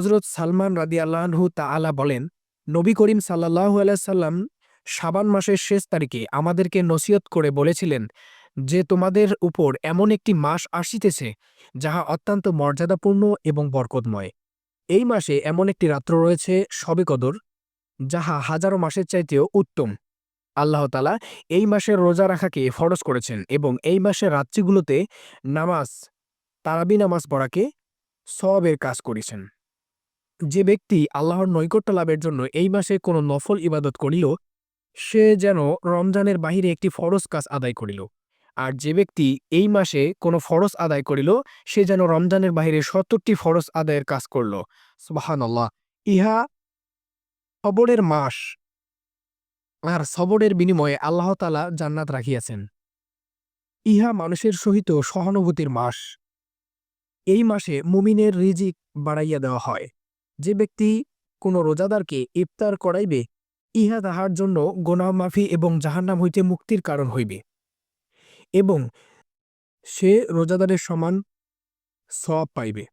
হজরত সালমান রাদি আল্লাহু তাআলা বলেন, নবী করিম সাল্লাহ আলাইসাল্লাম সাবান মাসের শেষ তারিখে আমাদেরকে নসিহত করে বলেছিলেন যে, তোমাদের উপর এমন একটি মাস আসিতেছে যাহা অত্যন্ত মর্যাদাপূর্ণ এবং বরকতময়। এই মাসে এমন একটি রাত্র রয়েছে সবে কদর, যাহা হাজারো মাসের চাইতেও উত্তম। আল্লাহ তালা এই মাসের রোজা রাখাকে ফরজ করেছেন এবং এই মাসের রাত্রিগুলোতে নামাজ, তারাবি নামাজ পড়াকে সবের কাজ করেছেন। যে ব্যক্তি আল্লাহর নৈকট্য লাভের জন্য এই মাসে কোনো নফল ইবাদত করিল, সে যেন রমজানের বাহিরে একটি ফরজ কাজ আদায় করিল। আর যে ব্যক্তি এই মাসে কোনো ফরজ আদায় করিল, সে যেন রমজানের বাহিরে সত্তরটি ফরজ আদায়ের কাজ করল। সুবাহান আল্লাহ ইহা সবরের মাস। আর সবরের বিনিময়ে আল্লাহ তালা জান্নাত রাখিয়াছেন। ইহা মানুষের সহিত সহানুভূতির মাস। এই মাসে মুমিনের রিজিক বাড়াইয়া দেওয়া হয়। যে ব্যক্তি কোনো রোজাদারকে ইফতার করাইবে, ইহা তাহার জন্য গোনাহ মাফি এবং জাহান্নাম হইতে মুক্তির কারণ হইবে। এবং সে রোজাদারের সমান সব পাইবে।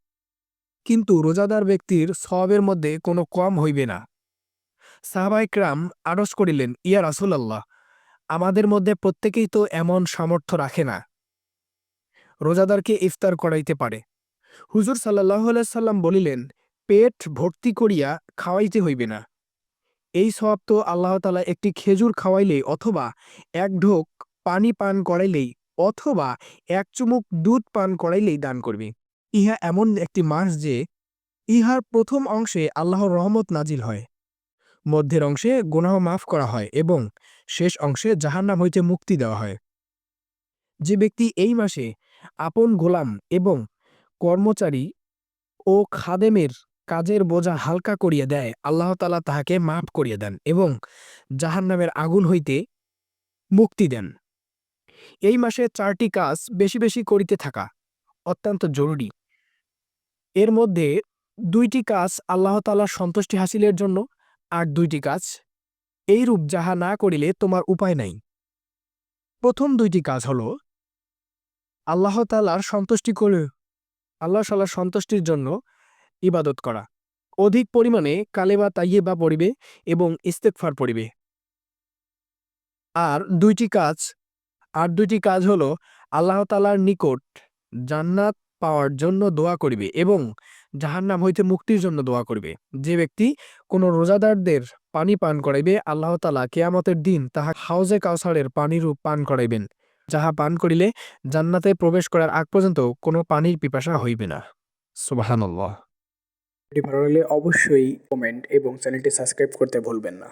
কিন্তু রোজাদার ব্যক্তির সবের মধ্যে কোনো কম হইবে না। সাহাবাইকরাম আড়স করিলেন, ইয়া রাসুলাল্লাহ, আমাদের মধ্যে প্রত্যেকেই তো এমন সামর্থ্য রাখে না। রোজাদারকে ইফতার করাইতে পারে। হুজুর সাল্লাহ সাল্লাম বলিলেন পেট ভর্তি করিয়া খাওয়াইতে হইবে না। এই সব তো আল্লাহতালা একটি খেজুর খাওয়াইলেই অথবা এক ঢোক পানি পান করাইলেই অথবা এক চুমুক দুধ পান করাইলেই দান করবে। ইহা এমন একটি মাস যে ইহার প্রথম অংশে আল্লাহর রহমত নাজিল হয়। মধ্যের অংশে গুনাহ মাফ করা হয় এবং শেষ অংশে জাহান্নাম হইতে মুক্তি দেওয়া হয়। যে ব্যক্তি এই মাসে আপন গোলাম এবং কর্মচারী ও খাদেমের কাজের বোঝা হালকা করিয়া দেয়, আল্লাহ তালা তাহাকে মাফ করিয়া দেন এবং জাহান্নামের আগুন হইতে মুক্তি দেন। এই মাসে চারটি কাজ বেশি বেশি করিতে থাকা অত্যন্ত জরুরি। এর মধ্যে দুইটি কাজ আল্লাহ তালার সন্তুষ্টি হাসিলের জন্য আর দুইটি কাজ এইরূপ যাহা না করিলে তোমার উপায় নাই। প্রথম দুইটি কাজ হল, আল্লাহ তালার সন্তুষ্টি করে, আল্লাহ সাল্লাহ সন্তুষ্টির জন্য ইবাদত করা। অধিক পরিমাণে কালেবা তাইয়েবা পড়িবে এবং ইস্তেকফার পড়িবে। আর দুইটি কাজ, আর দুইটি কাজ হল আল্লাহ তালার নিকট জান্নাত পাওয়ার জন্য দোয়া করিবে এবং জাহান্নাম হইতে মুক্তির জন্য দোয়া করিবে। যে ব্যক্তি কোনো রোজাদারদের পানি পান করাইবে, আল্লাহ তালা কেয়ামতের দিন তাহা হাউজে কাউসারের পানিরূপ পান করাইবেন। যাহা পান করিলে জান্নাতে প্রবেশ করার আগ পর্যন্ত কোনো পানির পিপাসা হইবে না। সুবাহান্লাহ ভিডিওটি ভালো লাগলে অবশ্যই কমেন্ট এবং চ্যানেলটি সাবস্ক্রাইব করতে ভুলবেন না।